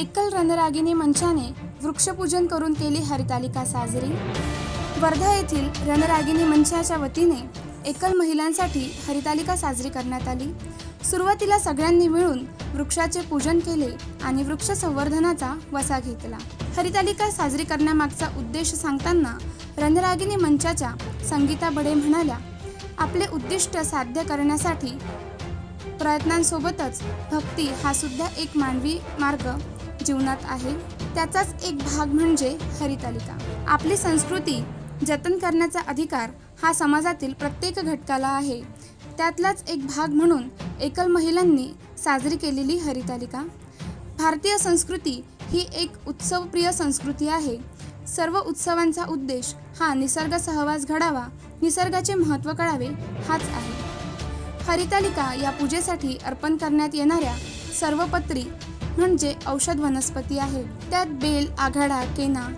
एकल रणरागिनी मंचाने वृक्षपूजन करून केली हरितालिका साजरी. वर्धा येथील रणरागिनी मंचाच्या वतीने एकल महिलांसाठी हरितालिका साजरी करण्यात आली. सुरुवातीला सगळ्यांनी मिळून वृक्षाचे पूजन केले आणि वृक्ष संवर्धनाचा वसा घेतला. हरितालिका साजरी करण्यामागचा उद्देश सांगताना रणरागिनी मंचाच्या संगीता बडे म्हणाल्या आपले उद्दिष्ट साध्य करण्यासाठी प्रयत्नांसोबतच भक्ती हा सुद्धा एक मानवी मार्ग जीवनात आहे. त्याचाच एक भाग म्हणजे हरितालिका. आपली संस्कृती जतन करण्याचा अधिकार हा समाजातील प्रत्येक घटकाला आहे. त्यातलाच एक भाग म्हणून एकल महिलांनी साजरी केलेली हरितालिका. भारतीय संस्कृती ही एक उत्सवप्रिय संस्कृती आहे. सर्व उत्सवांचा उद्देश हा निसर्ग सहवास घडावा निसर्गाचे महत्त्व कळावे हाच आहे. हरितालिका या पूजेसाठी अर्पण करण्यात येणाऱ्या सर्वपत्री म्हणजे औषध वनस्पती आहे. त्यात बेल आघाडा केना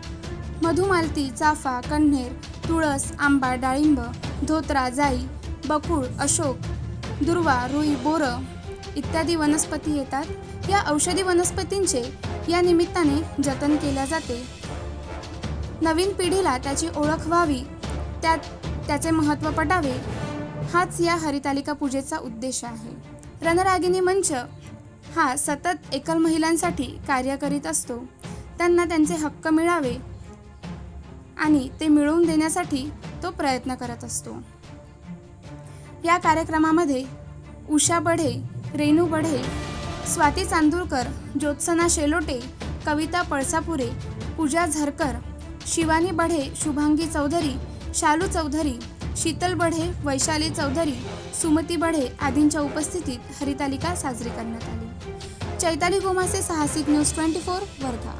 मधुमालती चाफा कण्हेर तुळस आंबा डाळिंब धोत्रा जाई बकुळ अशोक दुर्वा रुई बोरं इत्यादी वनस्पती येतात. या औषधी वनस्पतींचे या निमित्ताने जतन केल्या जाते. नवीन पिढीला त्याची ओळख व्हावी त्यात त्याचे महत्त्व पटावे हाच या हरितालिका पूजेचा उद्देश आहे. रणरागिनी मंच हा सतत एकल महिलांसाठी कार्य करीत असतो. त्यांना त्यांचे हक्क मिळावे आणि ते मिळवून देण्यासाठी तो प्रयत्न करत असतो. या कार्यक्रमामध्ये उषा बढे रेणू बढे स्वाती चांदूरकर ज्योत्सना शेलोटे कविता पळसापुरे पूजा झरकर शिवानी बढे शुभांगी चौधरी शालू चौधरी शीतल बढे वैशाली चौधरी सुमती बढे आदींच्या उपस्थितीत हरितालिका साजरी करण्यात आली. चैताली गोमासे साहसिक न्यूज ट्वेंटी फोर वर्धा.